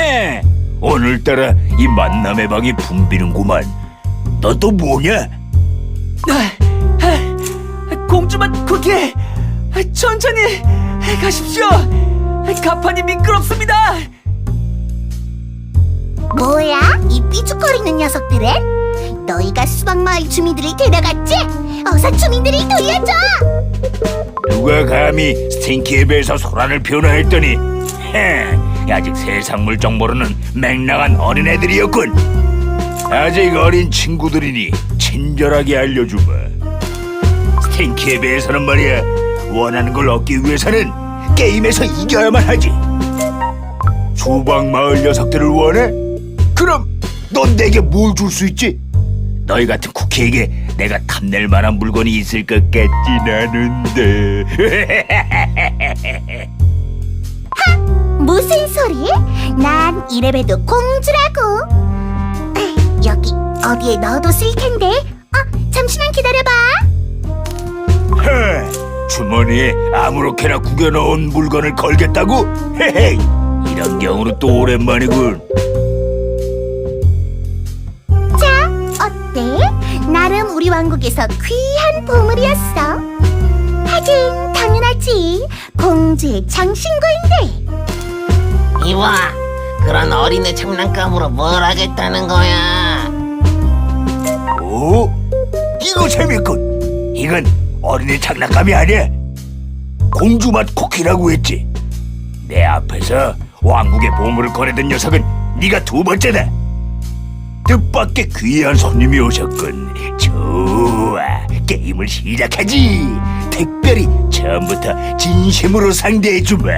헤헤. 오늘따라 이 만남의 방이 붐비는구만. 너또 뭐냐? 아, 아, 공주만 쿠키 아, 천천히 가십시오 가판이 미끄럽습니다 뭐야? 이 삐죽거리는 녀석들은? 너희가 수박마을 주민들을 데려갔지? 어서 주민들을 돌려줘! 누가 감히 스팅키에 비해서 소란을 피우나 했더니 헤, 아직 세상 물정 모르는 맹랑한 어린애들이었군 아직 어린 친구들이니 친절하게 알려주마 스팅키에 비해서는 말이야 원하는 걸 얻기 위해서는 게임에서 이겨야만 하지 수박마을 녀석들을 원해? 그럼 넌 내게 뭘 줄 수 있지? 너희 같은 쿠키에게 내가 탐낼 만한 물건이 있을 것 같진 않은데. 소리? 난 이래봬도 공주라고! 에이, 여기 어디에 넣어뒀을 텐데? 어, 잠시만 기다려봐! 헤, 주머니에 아무렇게나 구겨 넣은 물건을 걸겠다고? 헤헤, 이런 경우는 또 오랜만이군. 자, 어때? 나름 우리 왕국에서 귀한 보물이었어. 하긴 당연하지. 공주의 장신구인데. 이봐, 그런 어린애 장난감으로 뭘 하겠다는 거야? 오, 이거 재밌군. 이건 어린이 장난감이 아니야. 공주 맛 쿠키라고 했지. 내 앞에서 왕국의 보물을 거래던 녀석은 네가 두 번째다. 뜻밖의 귀한 손님이 오셨군. 좋아, 게임을 시작하지. 특별히 처음부터 진심으로 상대해주마.